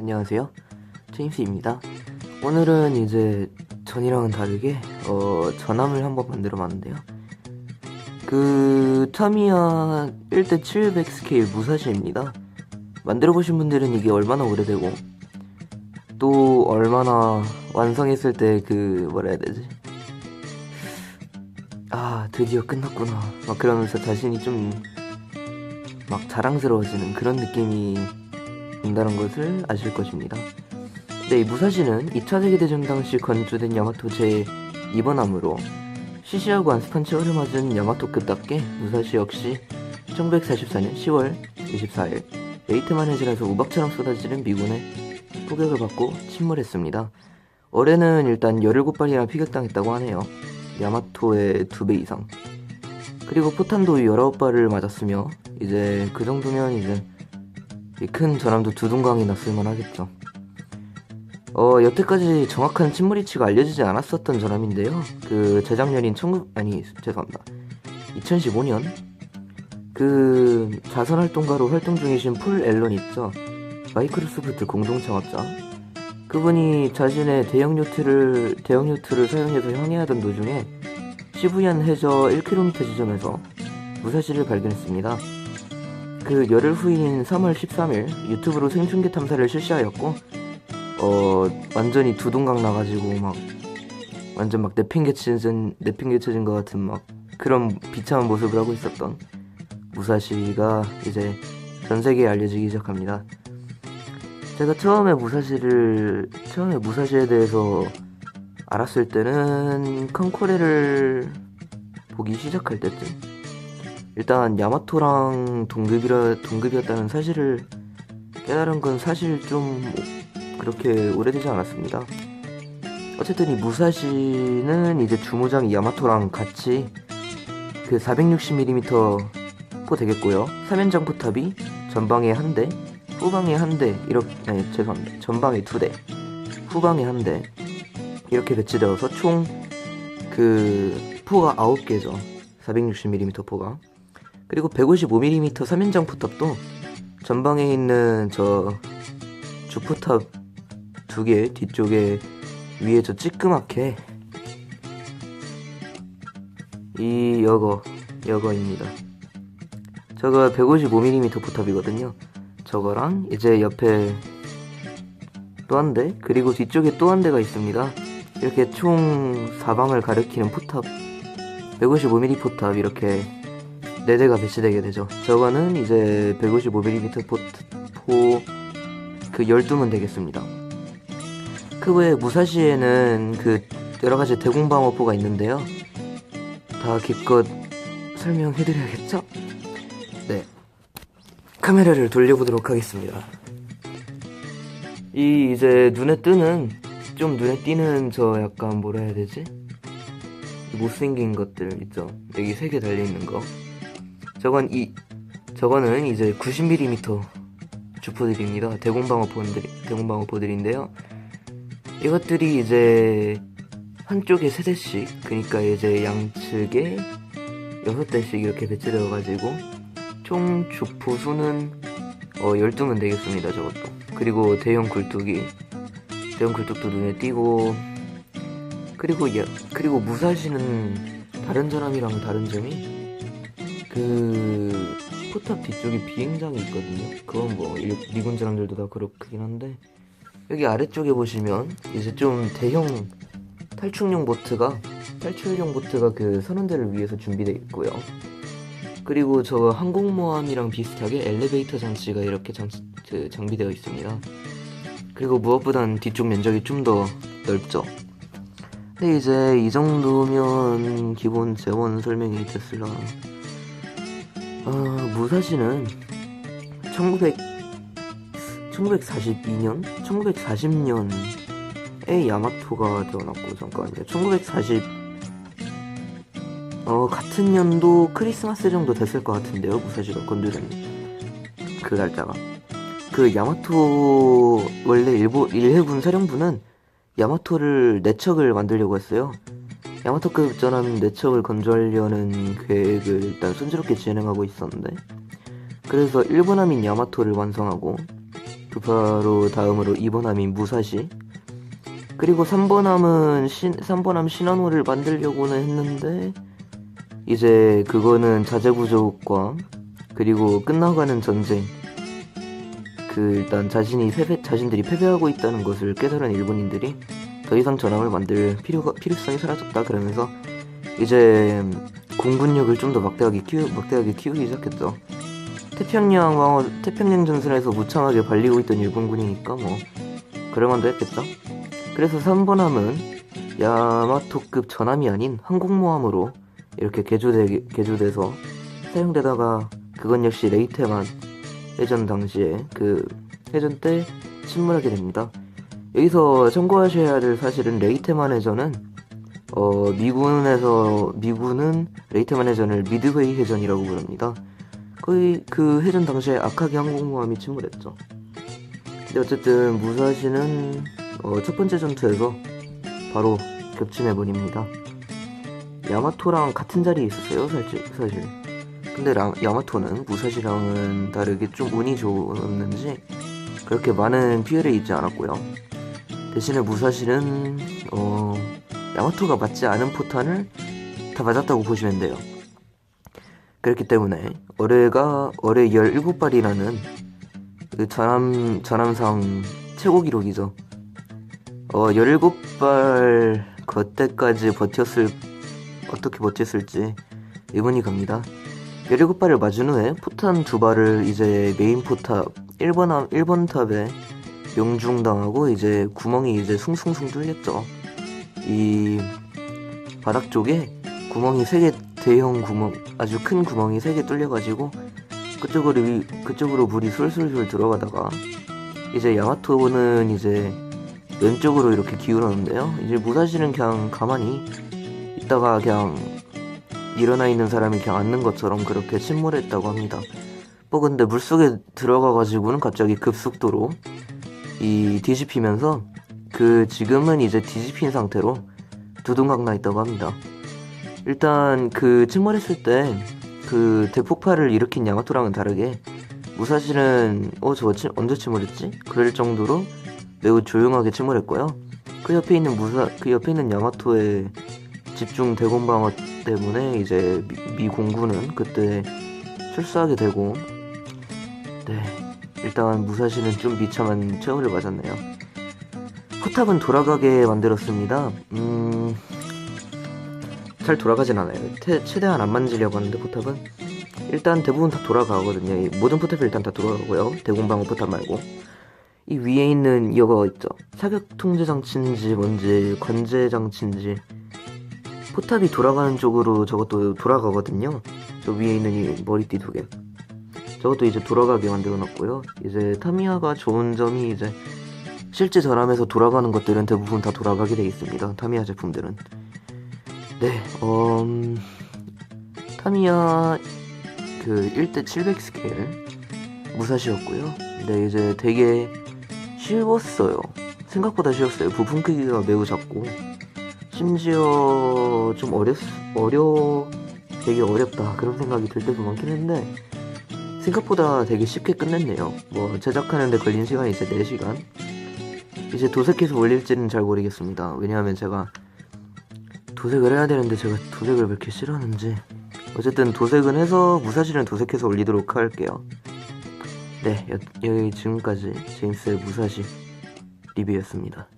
안녕하세요. 제임스입니다. 오늘은 이제 전이랑은 다르게 어, 전함을 한번 만들어 봤는데요. 그 타미야 1대 700 스케일 무사시입니다. 만들어 보신 분들은 이게 얼마나 오래되고 또 얼마나 완성했을 때 그 뭐라 해야 되지? 아 드디어 끝났구나. 막 그러면서 자신이 좀 막 자랑스러워지는 그런 느낌이 든다는 것을 아실 것입니다. 네, 이 무사시는 2차 세계대전 당시 건조된 야마토 제 2번함으로 시시하고 안습한 최후를 맞은 야마토급답게 무사시 역시 1944년 10월 24일 레이트만 해질에서 우박처럼 쏟아지는 미군의 포격을 받고 침몰했습니다. 올해는 일단 17발이나 피격당했다고 하네요. 야마토의 2배 이상. 그리고 포탄도 19발을 맞았으며 이제 그 정도면 이제 이 큰 전함도 두둥강이 났을만 하겠죠. 어, 여태까지 정확한 침몰 위치가 알려지지 않았었던 전함인데요. 그 재작년인 19 아니 죄송합니다. 2015년 그 자선 활동가로 활동 중이신 폴 앨런 있죠. 마이크로소프트 공동 창업자. 그분이 자신의 대형 요트를 대형 요트를 사용해서 항해하던 도중에 시부얀 해저 1km 지점에서 무사시를 발견했습니다. 그 열흘 후인 3월 13일 유튜브로 생중계 탐사를 실시하였고 어 완전히 두둥강 나가지고 막 완전 막 내팽개쳐진 내팽개쳐진 것 같은 막 그런 비참한 모습을 하고 있었던 무사시가 이제 전 세계에 알려지기 시작합니다. 제가 처음에 무사시를 처음에 무사시에 대해서 알았을 때는 컨코레를 보기 시작할 때쯤 일단 야마토랑 동급이라 동급이었다는 사실을 깨달은 건 사실 좀 그렇게 오래되지 않았습니다. 어쨌든 이 무사시는 이제 주모장이 야마토랑 같이 그 460mm 포 되겠고요. 3연장 포탑이 전방에 한 대, 후방에 한 대, 이렇게 아니 죄송합니다. 전방에 두 대, 후방에 한 대 이렇게 배치되어서 총 그 포가 9개죠. 460mm 포가. 그리고 155mm 3연장 포탑도 전방에 있는 저 주포탑 두 개 뒤쪽에 위에 저 찌끄맣게 이 여거 여거입니다. 저거 155mm 포탑이거든요. 저거랑 이제 옆에 또 한 대, 그리고 뒤쪽에 또 한 대가 있습니다. 이렇게 총 사방을 가리키는 포탑, 155mm 포탑 이렇게 네 대가 배치되게 되죠. 저거는 이제 155mm 포, 포, 그 12문 되겠습니다. 그 외에 무사시에는 그 여러 가지 대공방어포가 있는데요. 다 기껏 설명해드려야겠죠? 네. 카메라를 돌려보도록 하겠습니다. 이 이제 눈에 뜨는 좀 눈에 띄는 저 약간 뭐라 해야 되지? 못생긴 것들 있죠. 여기 세 개 달려 있는 거. 저건 이 저거는 이제 90mm 주포들입니다. 대공방어포들 대공방어포들인데요. 이것들이 이제 한쪽에 세 대씩 그러니까 이제 양측에 여섯 대씩 이렇게 배치되어 가지고 총 주포 수는 어 12면 되겠습니다. 저것도. 그리고 대형 굴뚝이 대형 굴뚝도 눈에 띄고 그리고 야, 그리고 무사시는 다른 전함이랑 다른 점이 그 포탑 뒤쪽에 비행장이 있거든요. 그건 뭐 일- 미군 사람들도 다 그렇긴 한데 여기 아래쪽에 보시면 이제 좀 대형 탈출용 보트가 탈출용 보트가 그 선원들을 위해서 준비되어 있고요. 그리고 저 항공모함이랑 비슷하게 엘리베이터 장치가 이렇게 장, 그 장비되어 있습니다. 그리고 무엇보단 뒤쪽 면적이 좀 더 넓죠. 근데 이제 이 정도면 기본 재원 설명이 됐을라. 아, 무사시는 1900, 1942년? 1940년에 야마토가 태어났고, 잠깐만요. 1940, 어, 같은 년도 크리스마스 정도 됐을 것 같은데요, 무사시가 건드린 그 날짜가. 그 야마토, 원래 일본, 일해군 사령부는 야마토를 내척을 만들려고 했어요. 야마토급 전함 내척을 건조하려는 계획을 일단 순조롭게 진행하고 있었는데 그래서 일본함인 야마토를 완성하고 바로 다음으로 2번함인 무사시 그리고 3번함은 신, 3번함 신한호를 만들려고는 했는데 이제 그거는 자재구조과 그리고 끝나가는 전쟁 그 일단 자신이 패배, 자신들이 패배하고 있다는 것을 깨달은 일본인들이 더 이상 전함을 만들 필요가 필요성이 사라졌다 그러면서 이제 공군력을 좀 더 막대하게 키우 막대하게 키우기 시작했죠. 태평양 왕어 태평양 전선에서 무창하게 발리고 있던 일본군이니까 뭐 그럴만도 했겠죠. 그래서 3번함은 야마토급 전함이 아닌 항공모함으로 이렇게 개조되, 개조돼서 사용되다가 그건 역시 레이테만 해전 당시에 그 해전 때 침몰하게 됩니다. 여기서 참고하셔야 될 사실은 레이테만 해전은 어 미군에서 미군은 레이테만 해전을 미드웨이 해전이라고 부릅니다. 거의 그 해전 당시에 아카기 항공모함이 침몰했죠. 근데 어쨌든 무사시는 어, 첫 번째 전투에서 바로 겹침해 버립니다. 야마토랑 같은 자리에 있었어요, 사실. 사실. 근데 라, 야마토는 무사시랑은 다르게 좀 운이 좋았는지 그렇게 많은 피해를 입지 않았고요. 대신에 무사시는 어, 야마토가 맞지 않은 포탄을 다 맞았다고 보시면 돼요. 그렇기 때문에 어뢰가 어뢰 17발이라는 그 전함 전함상 최고 기록이죠. 어 17발 그때까지 버텼을 어떻게 버텼을지 의문이 갑니다. 17발을 맞은 후에 포탄 두 발을 이제 메인 포탑 1번 함 1번 탑에 명중당하고 이제 구멍이 이제 숭숭숭 뚫렸죠. 이 바닥 쪽에 구멍이 세 개 대형 구멍 아주 큰 구멍이 세 개 뚫려가지고 그쪽으로 위- 그쪽으로 물이 술술술 들어가다가 이제 야마토는 이제 왼쪽으로 이렇게 기울었는데요. 이제 무사시는 그냥 가만히 있다가 그냥 일어나 있는 사람이 그냥 앉는 것처럼 그렇게 침몰했다고 합니다. 뭐 근데 물속에 들어가가지고는 갑자기 급속도로 이 뒤집히면서 그 지금은 이제 뒤집힌 상태로 두둥강 나 있다고 합니다. 일단 그 침몰했을 때 그 대폭발을 일으킨 야마토랑은 다르게 무사실은 어 저거 침- 언제 침몰했지? 그럴 정도로 매우 조용하게 침몰했고요. 그 옆에 있는 무사 그 옆에 있는 야마토의 집중 대공 방어 때문에 이제 미, 미 공군은 그때 출사하게 되고 네 일단 무사시는 좀 비참한 최후를 맞았네요. 포탑은 돌아가게 만들었습니다. 음, 잘 돌아가진 않아요. 태- 최대한 안 만지려고 하는데 포탑은 일단 대부분 다 돌아가거든요. 이 모든 포탑이 일단 다 돌아가고요. 대공방어 포탑 말고 이 위에 있는 이거 있죠. 사격 통제 장치인지 뭔지 관제 장치인지 포탑이 돌아가는 쪽으로 저것도 돌아가거든요. 저 위에 있는 이 머리띠 두 개. 저것도 이제 돌아가게 만들어 놨고요. 이제 타미야가 좋은 점이 이제 실제 전함에서 돌아가는 것들은 대부분 다 돌아가게 되어 있습니다. 타미야 제품들은. 네, 음, 타미야 그 1대 700 스케일 무사시였고요. 근데 이제 되게 쉬웠어요. 생각보다 쉬웠어요. 부품 크기가 매우 작고 심지어 좀 어렵 어려 되게 어렵다 그런 생각이 들 때도 많긴 했는데 생각보다 되게 쉽게 끝냈네요. 뭐 제작하는데 걸린 시간이 이제 4시간. 이제 도색해서 올릴지는 잘 모르겠습니다. 왜냐하면 제가 도색을 해야 되는데 제가 도색을 왜 이렇게 싫어하는지 어쨌든 도색은 해서 무사실은 도색해서 올리도록 할게요. 네, 여, 여기 지금까지 제임스의 무사시 리뷰였습니다.